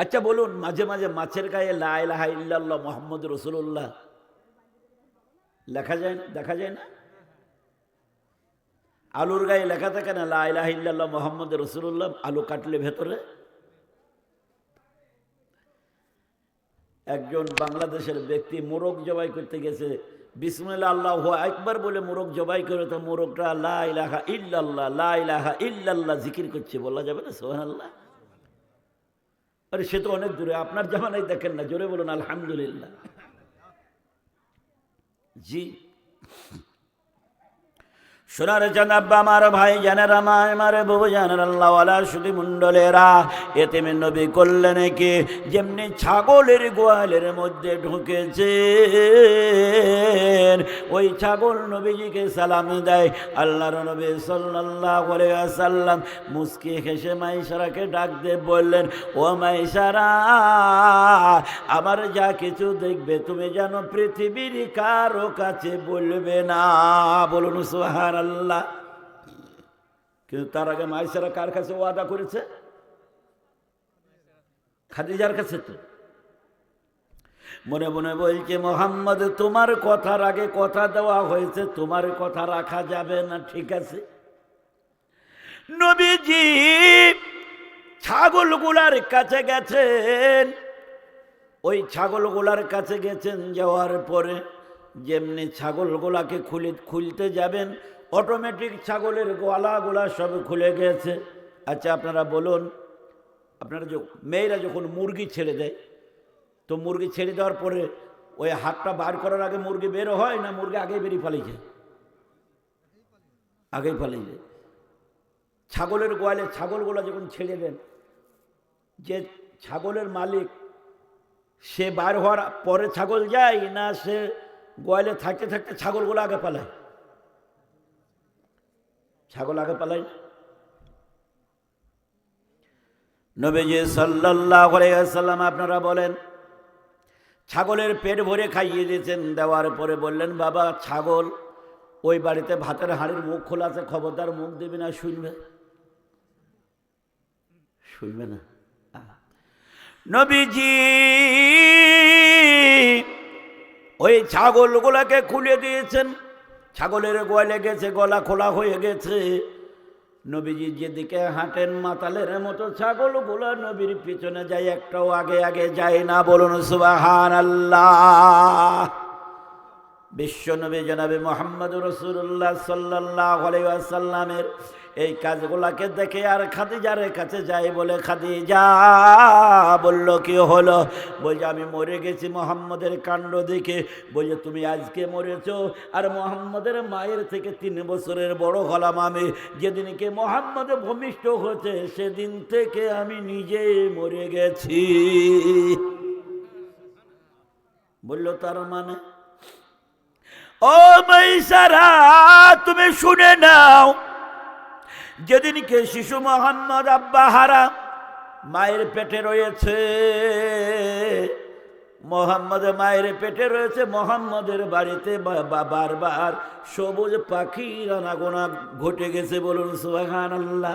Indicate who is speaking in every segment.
Speaker 1: আচ্ছা বলুন, মাঝে মাঝে মাছের গায়ে লাইলাহা ইল্লাল্লাহ মোহাম্মদ রসুল্লাহ লেখা যায় দেখা যায় না? আলুর গায়ে লেখা থাকে না লাইলাহ ইল্লাল্লাহ মোহাম্মদ রসুল্লাহ আলু কাটলে ভেতরে? একজন বাংলাদেশের ব্যক্তি মোরগ জবাই করতে গেছে, বিসমুল্লাহ, আল্লাহ একবার বলে মোরগ জবাই করে, তো মোরগটা লাইলাহা ইল্লাল্লাহ লাইলাহা ইল্লাল্লাহ জিকির করছে, বলা যাবে না সোহান আল্লাহ আরে সে তো অনেক দূরে। আপনার জামানাই দেখেন না জোরে বলুন আলহামদুলিল্লাহ। জি। সোনার চাঁদ আব্বা আমার ভাই জানেরা মা আমার বউ জানার আল্লাহওয়ালা শুধু মণ্ডলেরা এতেমে নবী করলেন কি? যেমনি ছাগলের গোয়ালের মধ্যে ঢুকেছে ওই ছাগল নবীজিকে সালাম দেয়। আল্লাহর নবী সাল্লাল্লাহু আলাইহি ওয়াসাল্লাম মুস্কি হেসে মাইসারাকে ডাক দিয়ে বললেন, ও মাইসারা আমার যা কিছু দেখবে তুমি যেন পৃথিবীর কারও কাছে বলবে না। বলুন সোহার আল্লাহ। কিন্তু তার আগে মাইসারা কার কাছে ওয়াদা করেছে? খাদিজার কাছে তো। মনে মনে বলছে মোহাম্মদ, তোমার কথার আগে কথা দেওয়া হয়েছে, তোমার কথা রাখা যাবে না, ঠিক আছে? নবীজি ছাগলগুলার কাছে গেছেন। ওই ছাগলগুলার কাছে গেছেন, যাওয়ার পরে যেমনি ছাগলগুলাকে খুলে, খুলতে যাবেন অটোমেটিক ছাগলের গলাগুলা সব খুলে গেছে। আচ্ছা আপনারা বলুন, আপনারা মেয়েরা যখন মুরগি ছেড়ে দেয়, তো মুরগি ছেড়ে দেওয়ার পরে ওই হাতটা বার করার আগে মুরগি বের হয় না মুরগি আগেই বেরিয়ে পালিয়ে যায়? আগেই পালিয়ে যায়। ছাগলের গোয়ালে ছাগলগুলো যখন ছেড়ে দেন, যে ছাগলের মালিক, সে বার হওয়ার পরে ছাগল যায় না, সে গোয়ালে থাকতে থাকতে ছাগলগুলো আগে পালায়। ছাগল আগে পালায় নবীজি সাল্লাল্লাহু আলাইহি ওয়াসাল্লাম আপনারা বলেন, ছাগলের পেট ভরে খাইয়ে দিয়েছেন, দেওয়ার পরে বললেন, বাবা, ছাগল ওই বাড়িতে ভাতের হাঁড়ির মুখ খোলা আছে, খবরদার মুখ দেবে না, শুনবে? শুনবে না। নবীজি ওই ছাগলগুলোকে খুলে দিয়েছেন। ছাগলের গোয়ালে গেছে, গলা খোলা হয়ে গেছে। নবীজি যেদিকে হাঁটেন মাতালের মতো ছাগল ছাগলগুলো নবীর পিছনে যায়, একটাও আগে আগে যায় না। বলুন সুবাহান আল্লাহ বিশ্ব নবী জনাবে মোহাম্মদ রসুল্লাহ সাল্লাহ আলাইসাল্লামের এই কাজগুলাকে দেখে আর খাদিজার কাছে যাই বলে খাদিজা বলল, কি হলো? বলছে আমি মরে গেছি মোহাম্মদের কাণ্ড দেখে। বলছে তুমি আজকে মরেছ আর মোহাম্মদের মায়ের থেকে তিন বছরের বড় হলাম আমি। যেদিনকে মোহাম্মদ ভূমিষ্ঠ হয়েছে, সেদিন থেকে আমি নিজে মরে গেছি। বলল, তার মানে? ও মাইসারা তুমি শুনে নাও যেদিনকে শিশু মোহাম্মদ আব্বা হারা মায়ের পেটে রয়েছে, মোহাম্মদ মায়ের পেটে রয়েছে, মোহাম্মদের বাড়িতে বারবার সবুজ পাখির আনাগোনা ঘটে গেছে বলুন সুহান আল্লাহ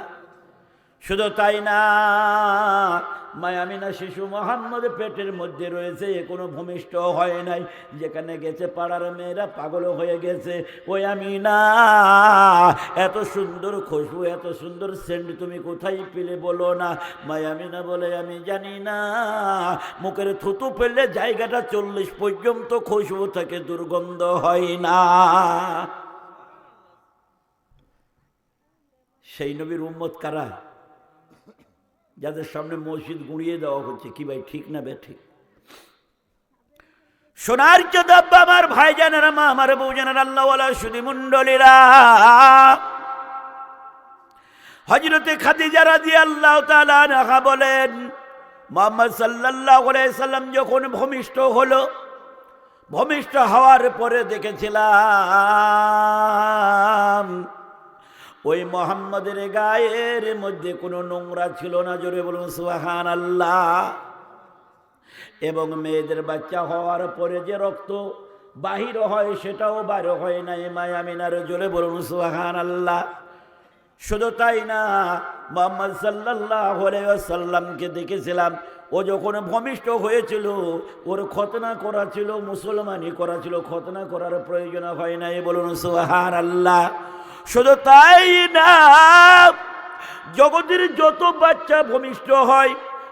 Speaker 1: শুধু তাই না মায়ামিনা শিশু মোহাম্মদ পেটের মধ্যে রয়েছে, এ কোনো ভূমিষ্ঠ হয় নাই। যেখানে গেছে পাড়ার মেয়েরা, পাগল হয়ে গেছে। ওই আমি না এত সুন্দর খুশবু, এত সুন্দর সেন্ট তুমি কোথায় পেলে বলো না। মায়ামিনা বলে, আমি জানি না, মুখের থুতু ফেললে জায়গাটা চল্লিশ পর্যন্ত খুশবু থেকে দুর্গন্ধ হয় না। সেই নবীর উম্মত কারা? যাদের সামনে মসজিদ গুঁড়িয়ে দেওয়া হচ্ছে, কি ভাই, ঠিক না ঠিক? সোনার চোদ্দা আমার ভাই জানারা মা আমার বউ জানার আল্লাহওয়ালা সুদী মন্ডলীরা হজরতে খাদিজারা দিয়ে আল্লাহ তালা বলেন, মোহাম্মদ সাল্লাহ সাল্লাম যখন ভূমিষ্ঠ হলো, ভূমিষ্ঠ হওয়ার পরে দেখেছিলাম ওই মোহাম্মদের গায়ের মধ্যে কোনো নোংরা ছিল না, জোরে বলুন সুহান আল্লাহ এবং মেয়েদের বাচ্চা হওয়ার পরে যে রক্ত বাহির হয় সেটাও বার হয় না মায়ামিনার জোরে বলুন সুহান আল্লাহ শুধু তাই না, মোহাম্মদ সাল্লাহ সাল্লামকে দেখেছিলাম, ও যখন ভূমিষ্ঠ হয়েছিল, ওর খতনা করা ছিল, মুসলমানই করা ছিল, খতনা করার প্রয়োজন হয় নাই, বলুন সোহার আল্লাহ শুধু তাই না, জগতের যত বাচ্চা ভূমিষ্ঠ হয়,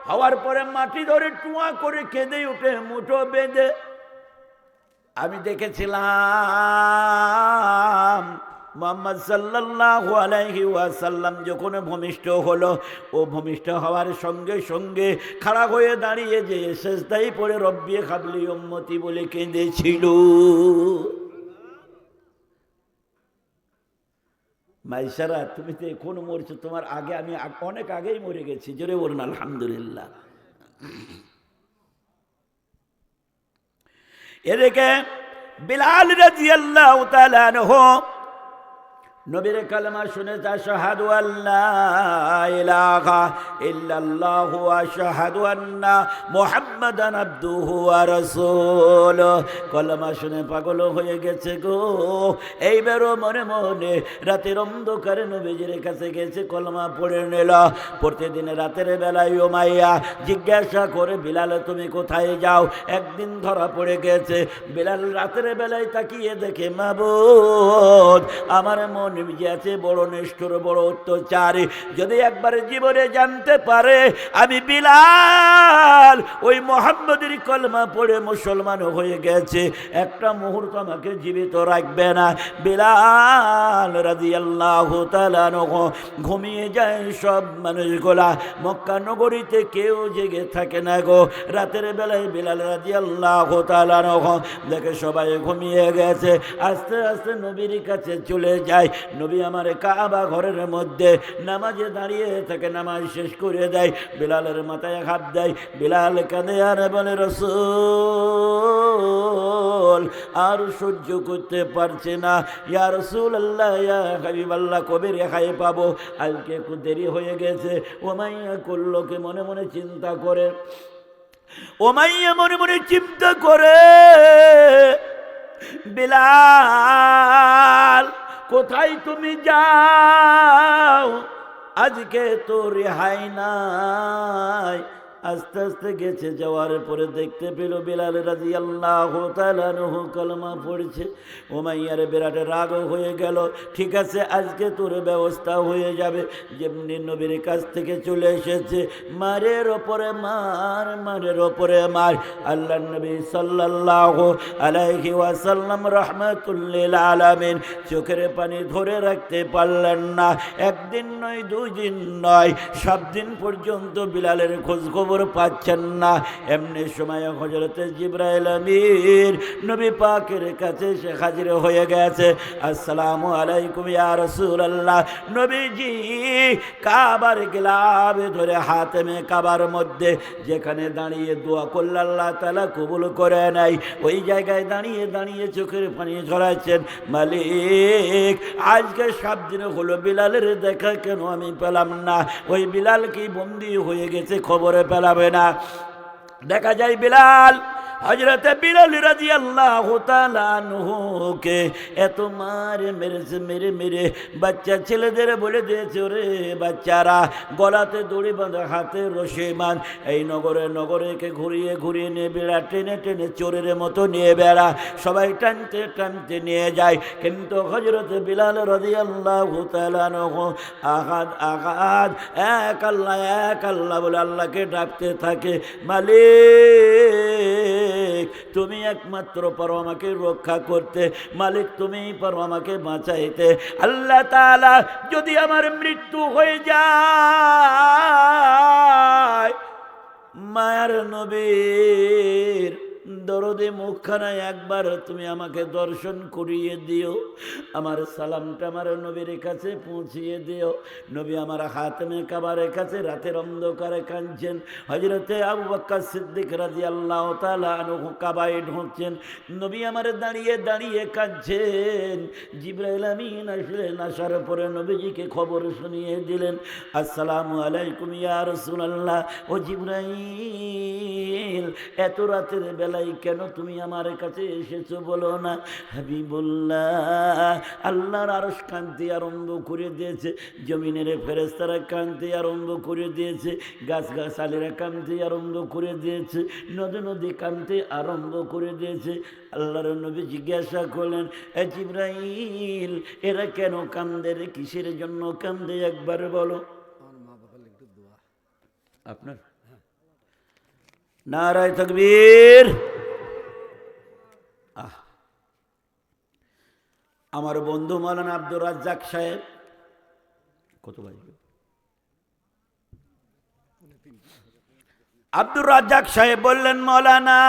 Speaker 1: হওয়ার পরে মাটি ধরে টুয়া করে কেঁদে উঠে, মুঠো বেঁধে। আমি দেখেছিলাম, মোহাম্মদ সাল্লাল্লাহু আলাইহি ওয়াসাল্লাম যখন ভূমিষ্ঠ হলো, ও ভূমিষ্ঠ হওয়ার সঙ্গে সঙ্গে খাড়া হয়ে দাঁড়িয়ে যে শেষদাই পরে রব্বিয়ে খাবলি উম্মতি বলে কেঁদেছিল। মাইসারা তুমি তো এখনও মরছো, তোমার আগে আমি অনেক আগেই মরে গেছি। জোরে বলুন, আলহামদুলিল্লাহ। এদিকে বিলাল রাজিয়াল্লাহু তাআলা আনহু নবীর কালমা শুনে তা শাহাদু আল্লাহ ইলাহা ইল্লাল্লাহু ওয়া শাহাদু আন্না কলমা শুনে পাগল হয়ে গেছে গো। এইবারও মনে মনে রাতের অন্ধকারে নবীজির কাছে গেছে, কলমা পড়ে নিল। প্রতিদিন রাতের বেলায় ও মাইয়া জিজ্ঞাসা করে, বিলাল, তুমি কোথায় যাও? একদিন ধরা পড়ে গেছে। বিলাল রাতের বেলায় তাকিয়ে দেখে, মাবুদ, আমার মন আছে বড় নিষ্ঠুর, বড় অত্যাচারী। যদি একবার জীবনে জানতে পারে, আমি বিলাল, ওই মোহাম্মদের কলমা পড়ে মুসলমান হয়ে গেছে। একটা মুহূর্ত আমাকে জীবিত রাখবে না। বিলাল রাজি আল্লাহ ঘুমিয়ে যায় সব মানুষগুলা। মক্কা নগরীতে কেউ জেগে থাকে না গো। রাতের বেলায় বিলাল রাজি আল্লাহ দেখে সবাই ঘুমিয়ে গেছে। আস্তে আস্তে নবীর কাছে চলে যায়। নবী আমার কাবা ঘরের মধ্যে নামাজে দাঁড়িয়ে থাকে নামাজ শেষ করে দেয়, বিলালের মাথায় হাত দেয়, বিলাল কাঁদে, আর বলে, রসুল, আর সহ্য করতে পারছে না। ইয়া রসুল আল্লাহ ইয়া হাবিব কবে রেখায় পাবো? আজকে একটু দেরি হয়ে গেছে। ওমাইয়া করল কে মনে মনে চিন্তা করে। ওমাইয়া মনে মনে চিন্তা করে, বিলাল কোথায় তুমি যাও? আজকে তো রেহাই নাই। আস্তে আস্তে গেছে, যাওয়ার পরে দেখতে পেল বিলাল রাজি আল্লাহ কলমা পড়ছে। ওমাইয়ার বিরাট রাগ হয়ে গেল, ঠিক আছে, আজকে তোর ব্যবস্থা হয়ে যাবে। যেমনি নবীর কাছ থেকে চলে এসেছে, মারের ওপরে মার, মারের ওপরে মার। আল্লাহ নবী সাল্লাহ আলাইহি ওয়াসাল্লাম রহমতুল্লিল আলামিন চোখের পানি ধরে রাখতে পারলেন না। একদিন নয়, দুই দিন নয়, সাত দিন পর্যন্ত বিলালের খোঁজ খবর পাচ্ছেন না। এমনি সময় হজরতে জিব্রাইল আমির নবী পাকের কাছে সে হাজির হয়ে গেছে। আসসালামু আলাইকুম ইয়া রাসূলুল্লাহ। নবীজি, কাবার গিলাবে ধরে হাতেমে কাবার মধ্যে যেখানে দাঁড়িয়ে দোয়া করলে আল্লাহ তাআলা কবুল করে নাই ওই জায়গায় দাঁড়িয়ে দাঁড়িয়ে চোখের পানি ঝরাচ্ছেন মালিক, আজকে সাত দিনে হলো বিলালের দেখা কেন আমি পেলাম না? ওই বিলাল কি বন্দি হয়ে গেছে খবরে পেলাবে না। দেখা যায় বিলাল হজরতে বিলাল রাজি আল্লাহ কে এত মারে মেরেছে, মেরে মেরে। বাচ্চা ছেলেদের বলে দিয়েছে, ওরে বাচ্চারা, গলাতে দড়ি বাঁধা, হাতে রসে মান এই নগরে নগরেকে ঘুরিয়ে ঘুরিয়ে নিয়ে বেড়া, টেনে টেনে চোরের মতো নিয়ে বেড়া। সবাই টানতে টানতে নিয়ে যায়। কিন্তু হজরতে বিলাল রাজি আল্লাহ আঘাত আঘাত, এক আল্লাহ এক আল্লাহ বলে আল্লাহকে ডাকতে থাকে। মালিক! তুমি একমাত্র পারো আমাকে রক্ষা করতে। মালিক তুমিই পারো আমাকে বাঁচাইতে। আল্লাহ তালা যদি আমার মৃত্যু হয়ে যায়, মায়ার নবীর দরদে মুখখানায় একবার তুমি আমাকে দর্শন করিয়ে দিও। আমার সালামটা আমার নবীর কাছে পৌঁছিয়ে দিও। নবী আমার হাতমে কাবারের কাছে রাতের অন্ধকারে কাঁদছেন। হজরতে আবু বাক্কা সিদ্দিক রাজি আল্লাহ তালা কাবায় ঢুকছেন। নবী আমার দাঁড়িয়ে দাঁড়িয়ে কাঁদছেন। জিব্রাইল আমিন আসলেন, আসার পরে নবীজিকে খবর শুনিয়ে দিলেন, আসসালামু আলাইকুম ইয়া রাসূলুল্লাহ। ও জিব্রাইল, এত রাতের বেলায় কেন তুমি আমার কাছে এসেছ বলো না? হাবিবুল্লাহ আল্লাহর আরস কান্তি আরম্ভ করে দিয়েছে জমিনের ফেরেস্তারা কান্তি আরম্ভ করে দিয়েছে গাছ গাছালিরা কান্তি আরম্ভ করে দিয়েছে নদী নদী কান্তি আরম্ভ করে দিয়েছে। আল্লাহর নবী জিজ্ঞাসা করলেন এ জিব্রাইল এরা কেন কান্দে রে? কিসের জন্য কান্দে একবার বলো। আপনার নারায় তকবীর। আহ। আমার বন্ধু মালান আব্দুর রাজ্জাক সাহেব। কত বাজবে? আব্দুর রাজ্জাক সাহেব বললেন মৌলানা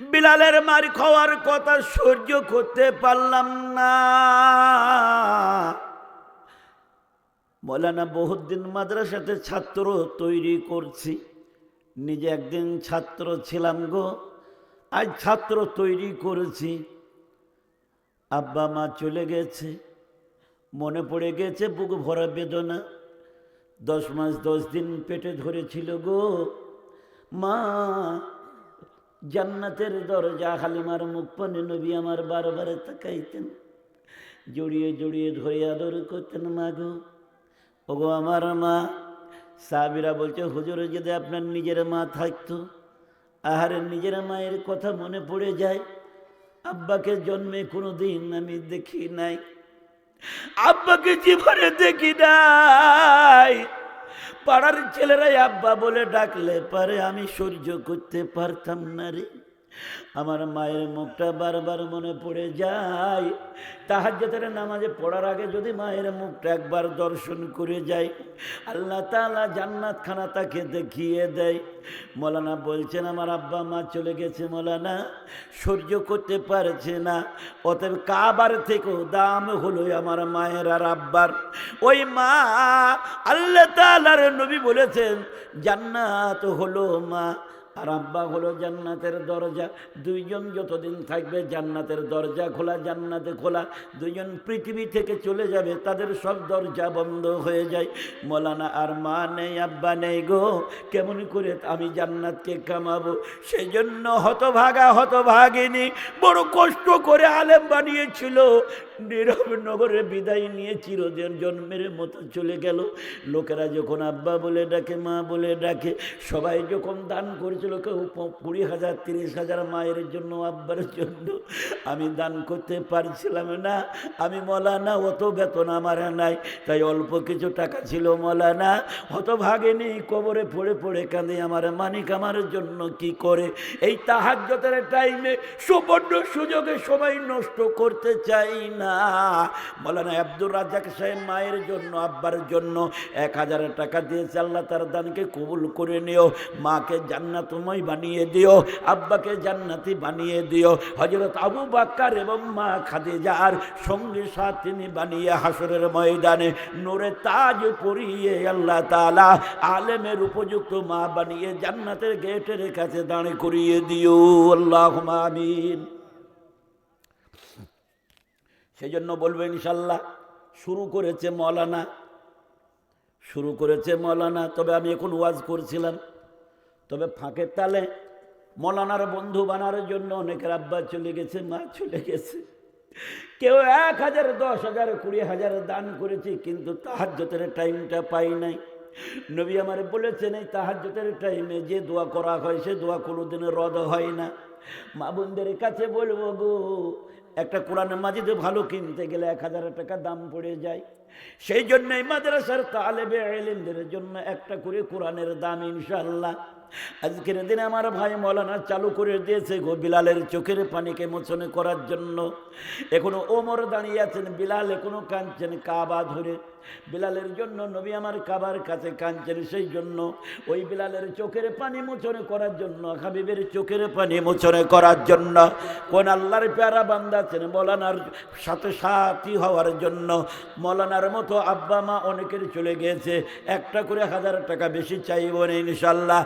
Speaker 1: বিলালের মার খাওয়ার কথা সহ্য করতে পারলাম না। মৌলানা বহুত দিন মাদ্রাসাতে ছাত্র তৈরি করছি। নিজে একদিন ছাত্র ছিলাম গো। আজ ছাত্র তৈরি করেছি। আব্বা মা চলে গেছে। মনে পড়ে গেছে বুক ভরা বেদনা। দশ মাস দশ দিন পেটে ধরেছিল গো। মা, জান্নাতের দরজা হালিমার মুখ পানে নবী আমার বারবার তাকাইতেন। জড়িয়ে জড়িয়ে ধরে আদর করতেন মা গো। ওগো আমার মা সাবিরা বলছে, হুজুর, যদি আপনার নিজের মা থাকতো আহারের নিজের মায়ের কথা মনে পড়ে যায়। আব্বাকে জন্মে কোনো দিন আমি দেখি নাই। আব্বাকে জীবনে দেখি নাই। পাড়ার ছেলেরাই আব্বা বলে ডাকলে পারে, আমি সহ্য করতে পারতাম না রে। আমার মায়ের মুখটা বারবার মনে পড়ে যায়। তাহাজ্যতের নামাজে পড়ার আগে যদি মায়ের মুখটা একবার দর্শন করে যায় আল্লাহ তালা জান্নাত খানা তাকে দেখিয়ে দেয়। মৌলানা বলছেন, আমার আব্বা মা চলে গেছে মৌলানা, সহ্য করতে পারছে না। অতএব কাবার থেকেও দাম হলো আমার মায়ের আর আব্বার। ওই মা আল্লাহ তালার নবী বলেছেন, জান্নাত হলো মা। আর আব্বা হলো জান্নাতের দরজা। দুইজন যতদিন থাকবে জান্নাতের দরজা খোলা, জান্নাতে খোলা। দুইজন পৃথিবী থেকে চলে যাবে, তাদের সব দরজা বন্ধ হয়ে যায়। মৌলানা আর মা নেই, আব্বা নেই গো। কেমন করে আমি জান্নাতকে কামাবো? সেই জন্য হতভাগা হতভাগিনী, বড় কষ্ট করে আলেম বানিয়েছিল। নীরব নগরে বিদায় নিয়ে চিরদিন জন্মের মতো চলে গেল। লোকেরা যখন আব্বা বলে ডাকে, মা বলে ডাকে, সবাই যখন দান করেছিল, কেউ কুড়ি হাজার, তিরিশ হাজার মায়ের জন্য, আব্বার জন্য। আমি দান করতে পারছিলাম না। আমি মলানা, অত বেতন আমার নাই। তাই অল্প কিছু টাকা ছিল মলা মলানা। হত ভাগেনি কবরে পড়ে পড়ে কাঁদে, আমার মানিক আমার জন্য কি করে? এই তাহাজ্যতের টাইমে সুবর্ণ সুযোগে সবাই নষ্ট করতে চাই না। মৌলানা আব্দুর রাজাক সাহেব মায়ের জন্য, আব্বার জন্য এক হাজার টাকা দিয়েছে। আল্লাহ তার দানকে কবুল করে নিও। মাকে জান্নাতময় বানিয়ে দিও। আব্বাকে জান্নাতি বানিয়ে দিও। হজরত আবু বাক্কার এবং মা খাদিজার সঙ্গে তিনি বানিয়ে হাসরের ময়দানে নোরে তাজ পরিয়ে আল্লাহ তালা আলেমের উপযুক্ত মা বানিয়ে জান্নাতের গেটের কাছে দাঁড়ে করিয়ে দিও। আল্লাহ আমিন। সেই জন্য বলব ইনশাল্লাহ, শুরু করেছে মৌলানা, শুরু করেছে মৌলানা, তবে আমি এখন ওয়াজ করছিলাম। তবে ফাঁকের তালে মৌলানার বন্ধু বানার জন্য অনেকের আব্বা চলে গেছে, মা চলে গেছে। কেউ এক হাজার, দশ হাজার, কুড়ি হাজার দান করেছে, কিন্তু তাহাজ্যতের টাইমটা পাই নাই। নবী আমার বলেছেন, এই তাহাজ্যতের টাইমে যে দোয়া করা হয়, সে দোয়া কোনোদিনও রদ হয় না। মা বোনদের কাছে বলব গো একটা কোরআন মাজিদে ভালো কিনতে গেলে এক হাজার টাকা দাম পড়ে যায়। সেই জন্যই মাদ্রাসার তালেবে এলেমদের জন্য একটা করে কোরআনের দাম ইনশাল্লাহ আজকের দিনে আমার ভাই মৌলানা চালু করে দিয়েছে গো বিলালের চোখের পানিকে মোচনে করার জন্য। এখনও ওমর দাঁড়িয়ে আছেন, বিলাল এখনও কাঁদছেন, কাবা ধরে। বিলালের জন্য নবী আমার কাবার কাছে কাঁদছেন সেই জন্য। ওই বিলালের চোখের পানি মোচনে করার জন্য, হাবিবের চোখের পানি মোচনে করার জন্য। কোন আল্লাহর প্যারা বান্দাছেন মৌলানার সাথে সাথী হওয়ার জন্য। মৌলানার মতো আব্বা মা অনেকের চলে গেছে, একটা করে হাজার টাকা বেশি চাইব ইনশাল্লাহ।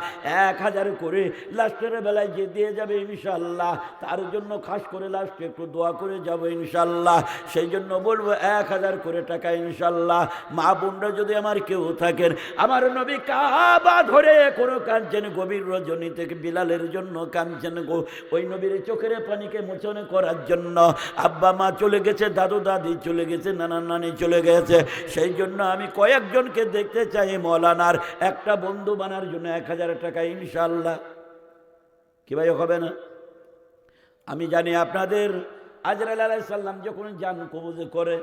Speaker 1: এক হাজার করে লাস্টের বেলায় যে দিয়ে যাবে ইনশাল্লাহ তার জন্য খাস করে লাস্টে একটু দোয়া করে যাব ইনশাল্লাহ সেই জন্য বলব এক হাজার করে টাকা ইনশাল্লাহ মা বোনরা যদি আমার কেউ থাকেন, আমার নবী কাবা ধরে কোনো কাঁদছেন, গভীর রজনী থেকে বিলালের জন্য কাঁদছেন গো। ওই নবীর চোখের পানিকে মোচন করার জন্য আব্বা, মা চলে গেছে, দাদু, দাদি চলে গেছে, নানা, নানি চলে গেছে। সেই জন্য আমি কয়েকজনকে দেখতে চাই মৌলানার। একটা বন্ধু বানার জন্য এক হাজার টাকা ইনশাল্লাহ কি ভাই, হবে না? আমি জানি আপনাদের আজরাল আলাইসাল্লাম যখন যান কবুজে করে,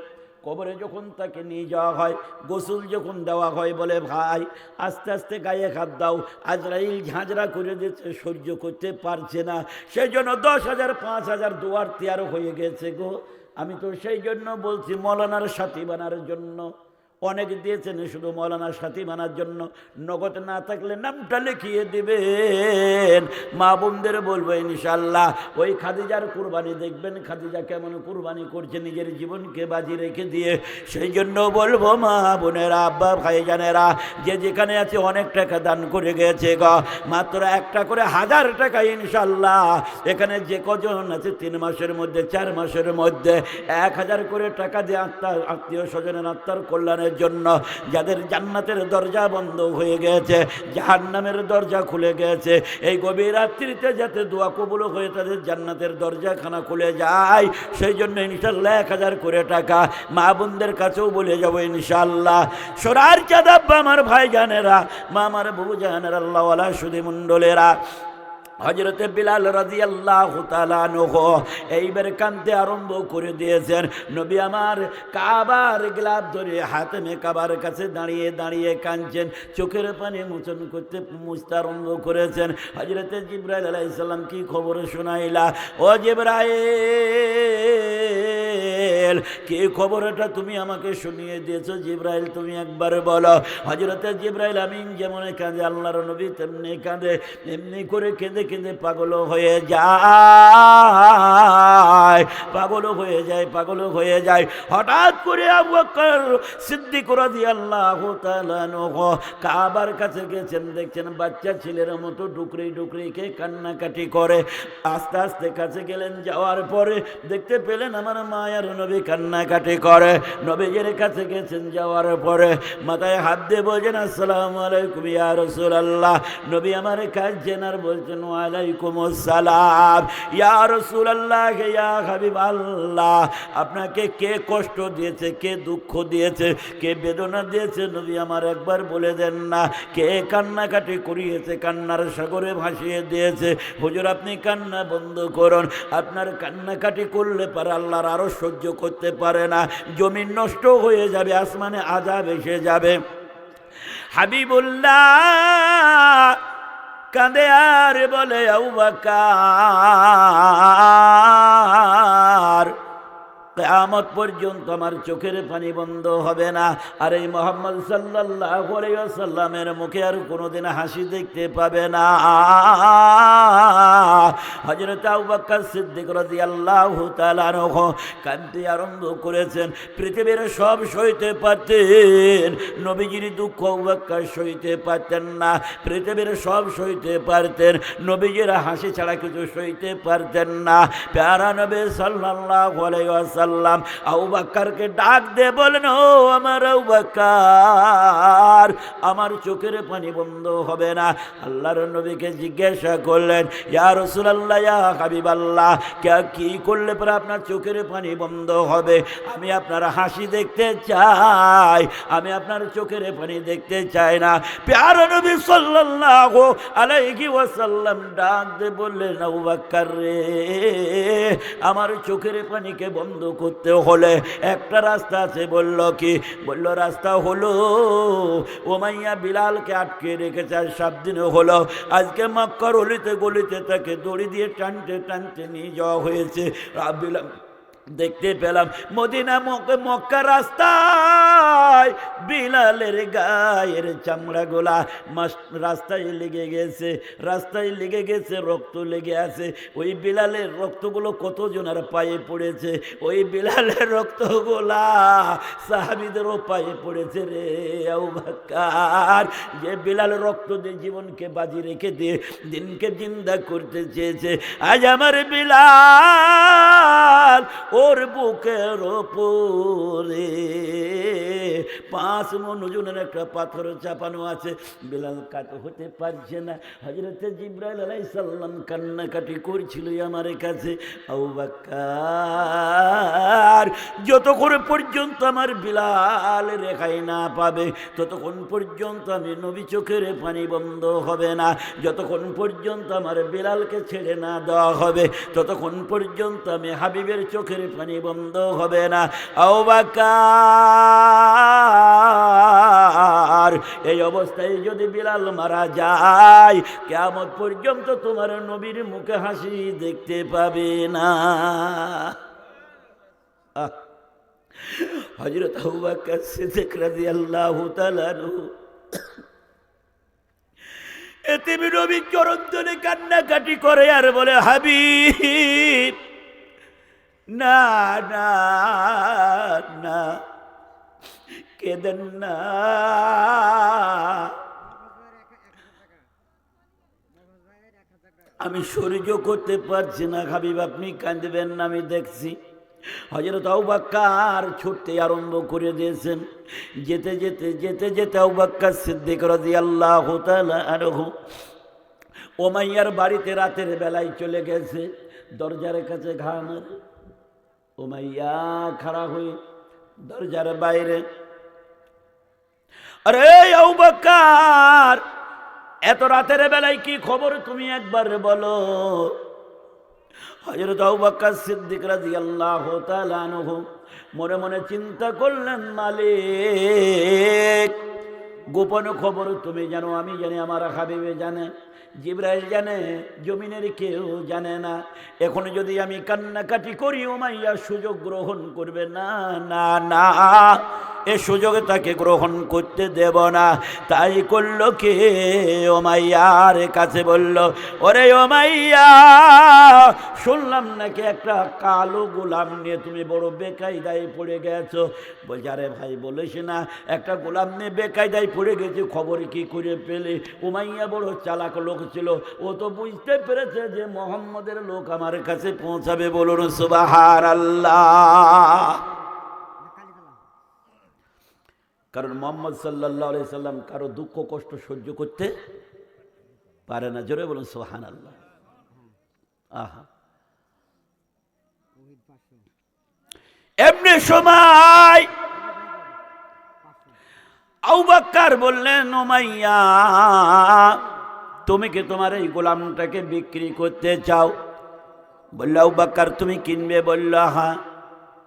Speaker 1: কবরে যখন তাকে নিয়ে যাওয়া হয়, গোসল যখন দেওয়া হয় বলে, ভাই, আস্তে আস্তে গায়ে হাত দাও, আজরাইল ঝাঁঝরা করে দিচ্ছে সহ্য করতে পারছে না। সেই জন্য দশ হাজার, পাঁচ হাজার দুয়ার তেয়ারো হয়ে গেছে গো। আমি তো সেই জন্য বলছি, মৌলানার সাথী বানার জন্য। অনেক দিয়েছেন শুধু মৌলানার সাথী মানার জন্য। নগদ না থাকলে নামটা লিখিয়ে দিবেন। মা বোনদের বলব ইনশাল্লাহ ওই খাদিজার কুরবানি দেখবেন। খাদিজা কেমন কুরবানি করছে নিজের জীবনকে বাজি রেখে দিয়ে। সেই জন্য বলব, মা বোনেরা, আব্বা ভাইজানেরা, যে যেখানে আছে অনেক টাকা দান করে গেছে গ। মাত্র একটা করে হাজার টাকা ইনশাল্লাহ এখানে যে কজন আছে, তিন মাসের মধ্যে, চার মাসের মধ্যে, এক হাজার করে টাকা দিয়ে আত্মা, আত্মীয় স্বজনের আত্মার কল্যাণের জন্য, যাদের জান্নাতের দরজা বন্ধ হয়ে গেছে, জাহান্নামের দরজা খুলে গেছে, এই গভীর রাত্রিতে যাতে দোয়া কবুল হয়ে তাদের জান্নাতের দরজাখানা খুলে যায়, সেই জন্য ইনশাল্লাহ এক হাজার করে টাকা মা বোনদের কাছেও বলে যাব ইনশাল্লাহ সোরার চাঁদাব্বা আমার ভাই জানেরা মা, আমার বউ জানের, আল্লাহওয়ালা সুদী মণ্ডলেরা হজরতে বিলাল রাজি আল্লাহ এইবার কানতে আরম্ভ করে দিয়েছেন, নবী আমার, কাবার গ্লাভ ধরে হাতে কাবার কাছে দাঁড়িয়ে দাঁড়িয়ে কাঁদছেন, চোখের পানি মোচন করতে মুছতে আরম্ভ করেছেন। হজরতে জিব্রাইল আলাইসাল্লাম কি খবর শোনাইলা? ও জিব্রাইল, কি খবর এটা তুমি আমাকে শুনিয়ে দিয়েছ? জিব্রাইল, তুমি একবার বলো। হজরতে জিব্রাইল আমিন যেমন কাঁদে, আল্লাহর নবী তেমনি কাঁদে, এমনি করে কেঁদে কেঁদে পাগল হয়ে যায়, পাগল হয়ে যায়, পাগল হয়ে যায়। হঠাৎ করে আবু বকর সিদ্দিক রাদিয়াল্লাহু তাআলা নহ কাবার কাছে গেছেন, দেখছেন বাচ্চা ছেলের মতো ডুকরি ডুকরি কে কান্নাকাটি করে। আস্তে আস্তে কাছে গেলেন, যাওয়ার পরে দেখতে পেলেন আমার মায়ের নবী কান্নাকাটি করে। নবীজের কাছে গেছেন, যাওয়ার পরে মাথায় হাত দিয়ে বলছেন, আসসালাম আলাইকুম ইয়া রাসূলুল্লাহ। নবী আমার কাঁদছেন আর বলছেন ওয়ালাইকুম আসসালাম ইয়া রাসূলুল্লাহ, ইয়া হাবিবাল্লাহ। আপনাকে কে কষ্ট দিয়েছে, কে দুঃখ দিয়েছে, কে বেদনা দিয়েছে, নবী আমার একবার বলে দেন না। কে কান্নাকাটি করিয়েছে, কান্নার সাগরে ভাসিয়ে দিয়েছে। হুজুর, আপনি কান্না বন্ধ করুন। আপনার কান্নাকাটি করলে পারে আল্লাহর আরও সহ্য করতে পারে না। জমিন নষ্ট হয়ে যাবে, আসমানে আজাব এসে যাবে। হাবিবুল্লাহ কাঁদে আর বলে আউবাকার কেয়ামত পর্যন্ত আমার চোখের পানি বন্ধ হবে না। আর এই মোহাম্মদ সাল্লাহ সাল্লামের মুখে আর কোনোদিন হাসি দেখতে পাবে না। হজরত আউবাক্কার সিদ্দিক রাজি আল্লাহ তালানহ কান্তি আরম্ভ করেছেন, পৃথিবীর সব সইতে পারতেন, নবীজির দুঃখ আউবাক্কার সইতে পারতেন না, পৃথিবীর সব সইতে পারতেন, নবীজির হাসি ছাড়া কিছু সইতে পারতেন না। প্যারা নবী সাল্লাহ আলাইসাল্লাম আউবাক্কারকে ডাক দে, বলেন, ও আমার আউবাক্কার আমার চোখের পানি বন্ধ হবে না। আল্লাহর নবীকে জিজ্ঞাসা করলেন, ইয়া রসুলাল্লাহ, ইয়া হাবিবাল্লাহ, কে, কি করলে পরে আপনার চোখের পানি বন্ধ হবে? আমি আপনার হাসি দেখতে চাই, আমি আপনার চোখের পানি দেখতে চাই না। প্যার নবী সাল্লাল্লাহু আলাইহি ওয়াসাল্লাম ডাক দে, বললেন আউবাক্কার রে, আমার চোখের পানিকে বন্ধ করতে হলে একটা রাস্তা আছে, বলল কি? বলল, রাস্তা হলো, ওমাইয়া বিলালকে আটকে রেখেছে আর সাত দিনে হলো। আজকে মক্কর অলিতে গলিতে তাকে দড়ি দিয়ে টানতে টানতে নিয়ে যাওয়া হয়েছে। বিলাল দেখতে পেলাম মদিনা মক্কা রাস্তায় বিলালের গায়ের চামড়া গোলা মাস, রাস্তায় লেগে গেছে, রাস্তায় লেগে গেছে, রক্ত লেগে আছে। ওই বিলালের রক্তগুলো কতজনের পায়ে পড়েছে? ওই বিলালের রক্তগুলা সাহাবিদেরও পায়ে পড়েছে রে আউবাকার যে বিলাল রক্ত দিয়ে জীবনকে বাজি রেখে দিয়ে দিনকে জিন্দা করতে চেয়েছে, আজ আমার বিলাল ওর বুকের ওপরে। পাঁচ মন ওজনের একটা পাথর চাপানো আছে। বিলাল কাত হতে পারছে না। হজরতে জিব্রাইল আলাই সাল্লাম কান্নাকাটি করছিল আমার কাছে। বাক্কার যতক্ষণ পর্যন্ত আমার বিলাল রেখাই না পাবে, ততক্ষণ পর্যন্ত আমি নবী চোখের পানি বন্ধ হবে না। যতক্ষণ পর্যন্ত আমার বিলালকে ছেড়ে না দেওয়া হবে, ততক্ষণ পর্যন্ত আমি হাবিবের চোখের পানি বন্ধ হবে না। আওবাকার এই অবস্থায় যদি বিলাল মারা যায় কেমন পর্যন্ত তোমার নবীর মুখে হাসি দেখতে পাবে না। হজরত আনহু। এতে নবী চরণ কান্নাকাটি করে আর বলে, হাবিব না না না, কেদেন না। আমি সহ্য করতে পারছি না, হাবিব, আপনি কাঁদবেন না, আমি দেখছি। হজরত আউবাক্কার ছুটতে আরম্ভ করে দিয়েছেন। যেতে যেতে যেতে যেতে আউবাক্কার সিদ্দিক রাজি আল্লাহ আরহ ওমাইয়ার বাড়িতে রাতের বেলায় চলে গেছে। দরজার কাছে ঘা মারে ওমাইয়া খাড়া হয়ে দরজার বাইরে। আরে আউবাক্কার এত রাতের বেলায় কি খবর তুমি একবার বলো? হজরত আবুবাক্কার সিদ্দিক তাআলা আনহু মনে মনে চিন্তা করলেন, মালিক গোপন খবর তুমি জানো, আমি জানি, আমার হাবিবে জানে, জিব্রাইল জানে, জমিনের কেউ জানে না। এখন যদি আমি কান্নাকাটি করি ওমাইয়া সুযোগ গ্রহণ করবে না না না। এ সুযোগ তাকে গ্রহণ করতে দেব না। তাই করল কে? ও ওমাইয়ার কাছে বলল, ওরে ওমাইয়া শুনলাম নাকি একটা কালো গোলাম নিয়ে তুমি বড় বেকায়দায় পড়ে গেছো। বলছে, আরে ভাই, বলিস না, একটা গোলাম নিয়ে বেকায়দায় পড়ে গেছে, খবর কি করে পেলে? উমাইয়া বড় চালাক লোক ছিল, ও তো বুঝতে পেরেছে যে মোহাম্মদের লোক আমার কাছে পৌঁছাবে বলুন সুবাহার আল্লাহ কারণ মোহাম্মদ সাল্লাহ সাল্লাম কারও দুঃখ, কষ্ট সহ্য করতে পারে না। জোরে বলুন সোহান আল্লাহ আহা। এমনি সময় আউবাক্কার বললেন ওমাইয়া তুমি কি তোমার এই গোলামটাকে বিক্রি করতে চাও? বলল আউবাক্কার তুমি কিনবে? বলল হ্যাঁ।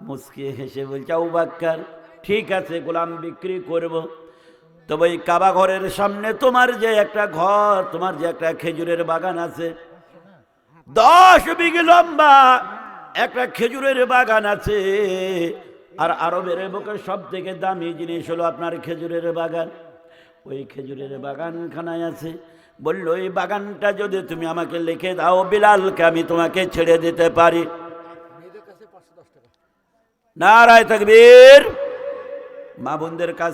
Speaker 1: মুসকে হেসে বলছে আউবাক্কার ঠিক আছে গোলাম বিক্রি করব। তবে ওই কাবা ঘরের সামনে তোমার যে একটা ঘর তোমার যে একটা খেজুরের বাগান আছে দশ বিঘে লম্বা একটা খেজুরের বাগান আছে। আর আরবের বুকে সব থেকে দামি জিনিস হলো আপনার খেজুরের বাগান। ওই খেজুরের বাগানখানায় আছে। বলল ওই বাগানটা যদি তুমি আমাকে লিখে দাও বিলালকে আমি তোমাকে ছেড়ে দিতে পারি। নারায় তকবীর। মা বোনদের কাছ